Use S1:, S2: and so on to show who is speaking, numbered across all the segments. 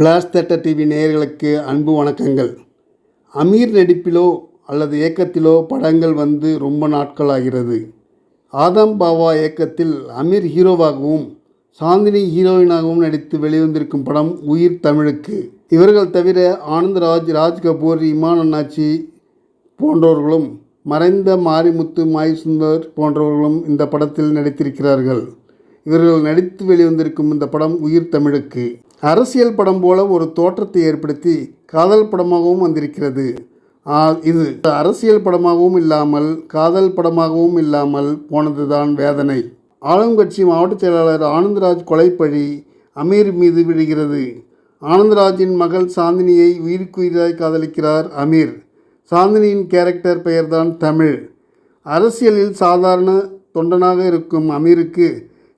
S1: Flash theatre TV நேயர்களுக்கு அன்பு வணக்கங்கள். அமீர் நடிப்பிலோ அல்லது இயக்கத்திலோ படங்கள் வந்து ரொம்ப நாட்கள் ஆகிறது ஆதம் பாவா இயக்கத்தில் அமீர் ஹீரோவாகவும் சாந்தினி ஹீரோயினாகவும் நடித்து வெளிவந்திருக்கும் படம் உயிர் தமிழுக்கு. இவர்கள் தவிர ஆனந்த்ராஜ் ராஜ் கபூர் இமான் அண்ணாச்சி போன்றவர்களும் மறைந்த மாரிமுத்து மாய் சுந்தர் போன்றவர்களும் இந்த படத்தில் நடித்திருக்கிறார்கள். இவர்கள் நடித்து வெளிவந்திருக்கும் இந்த படம் உயிர் தமிழுக்கு. அரசியல் படம் போல ஒரு தோற்றத்தை ஏற்படுத்தி காதல் படமாகவும் வந்திருக்கிறது. ஆ, இது அரசியல் படமாகவும் இல்லாமல் காதல் படமாகவும் இல்லாமல் போனதுதான் வேதனை. ஆளுங்கட்சி மாவட்ட செயலாளர் ஆனந்தராஜ் கொலைப்பழி அமீர் மீது விழுகிறது. ஆனந்தராஜின் மகள் சாந்தினியை உயிருக்குயிராய் காதலிக்கிறார் அமீர். சாந்தினியின் கேரக்டர் பெயர்தான் தமிழ். அரசியலில் சாதாரண தொண்டனாக இருக்கும் அமீருக்கு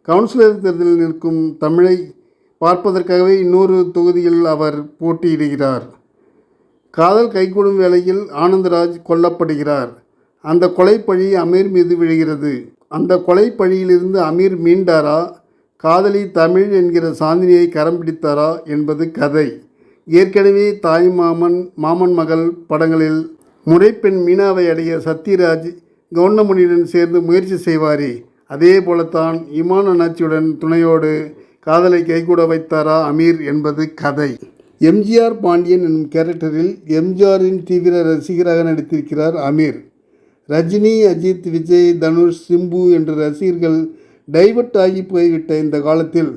S1: கவுன்சிலர் தேர்தலில் நிற்கும் தமிழை பார்ப்பதற்காகவே இன்னொரு தொகுதியில் அவர் போட்டியிடுகிறார். காதல் கைகூடும் வேளையில் ஆனந்தராஜ் கொல்லப்படுகிறார். அந்த கொலை பழி அமீர் மீது விழுகிறது. அந்த கொலை பழியிலிருந்து அமீர் மீண்டாரா? காதலி தமிழ் என்கிற சாந்தினியை கரம் பிடித்தாரா என்பது கதை. ஏற்கனவே தாய் மாமன் மாமன் மகள் படங்களில் முறைப்பெண் மீனாவை அடைய சத்யராஜ் கவுண்டமணியுடன் சேர்ந்து முயற்சி செய்வாரே. அதே போலத்தான் இமான அண்ணாச்சியுடன் துணையோடு காதலை கைகூட வைத்தாரா அமீர் என்பது கதை. எம்ஜிஆர் பாண்டியன் என்னும் கேரக்டரில் எம்ஜிஆரின் தீவிர ரசிகராக நடித்திருக்கிறார் அமீர். ரஜினி அஜித் விஜய் தனுஷ் சிம்பு என்ற ரசிகர்கள் டைவர்ட் ஆகி போய்விட்ட இந்த காலத்தில்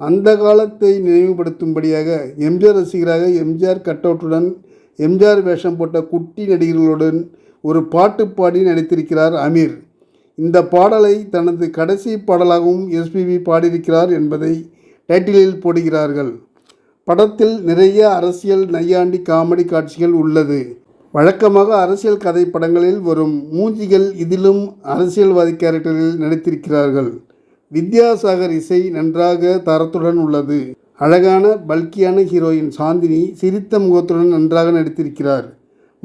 S1: அந்த காலத்தை நினைவுபடுத்தும்படியாக எம்ஜிஆர் ரசிகராக எம்ஜிஆர் கட்டவுட்டுடன் எம்ஜிஆர் வேஷம் போட்ட குட்டி நடிகர்களுடன் ஒரு பாட்டு பாடி நடித்திருக்கிறார் அமீர். இந்த பாடலை தனது கடைசி பாடலாகவும் எஸ்பிபி பாடியிருக்கிறார் என்பதை டைட்டிலில் போடுகிறார்கள். படத்தில் நிறைய அரசியல் நையாண்டி காமெடி காட்சிகள் உள்ளது. வழக்கமாக அரசியல் கதை படங்களில் வரும் மூஞ்சிகள் இதிலும் அரசியல்வாதி கேரக்டரில் நடித்திருக்கிறார்கள். வித்யாசாகர் இசை நன்றாக தரத்துடன் உள்ளது. அழகான பல்கியான ஹீரோயின் சாந்தினி சிரித்த முகத்துடன் நன்றாக நடித்திருக்கிறார்.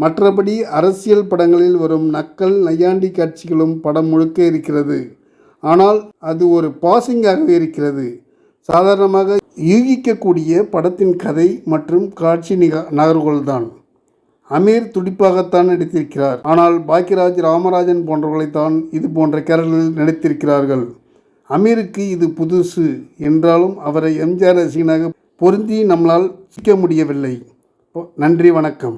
S1: மற்றபடி அரசியல் படங்களில் வரும் நக்கல் நையாண்டி காட்சிகளும் படம் முழுக்க இருக்கிறது. ஆனால் அது ஒரு பாசிங்காகவே இருக்கிறது. சாதாரணமாக யூகிக்கக்கூடிய படத்தின் கதை மற்றும் காட்சி நிக நகர்வுகள்தான். அமீர் துடிப்பாகத்தான் நடித்திருக்கிறார். ஆனால் பாக்கியராஜ் ராமராஜன் போன்றவர்களைத்தான் இது போன்ற கேரளில் நடித்திருக்கிறார்கள். அமீருக்கு இது புதுசு என்றாலும் அவரை எம்ஜிஆர் ரசிகனாக பொருந்தி நம்மளால் சிக்க முடியவில்லை. நன்றி வணக்கம்.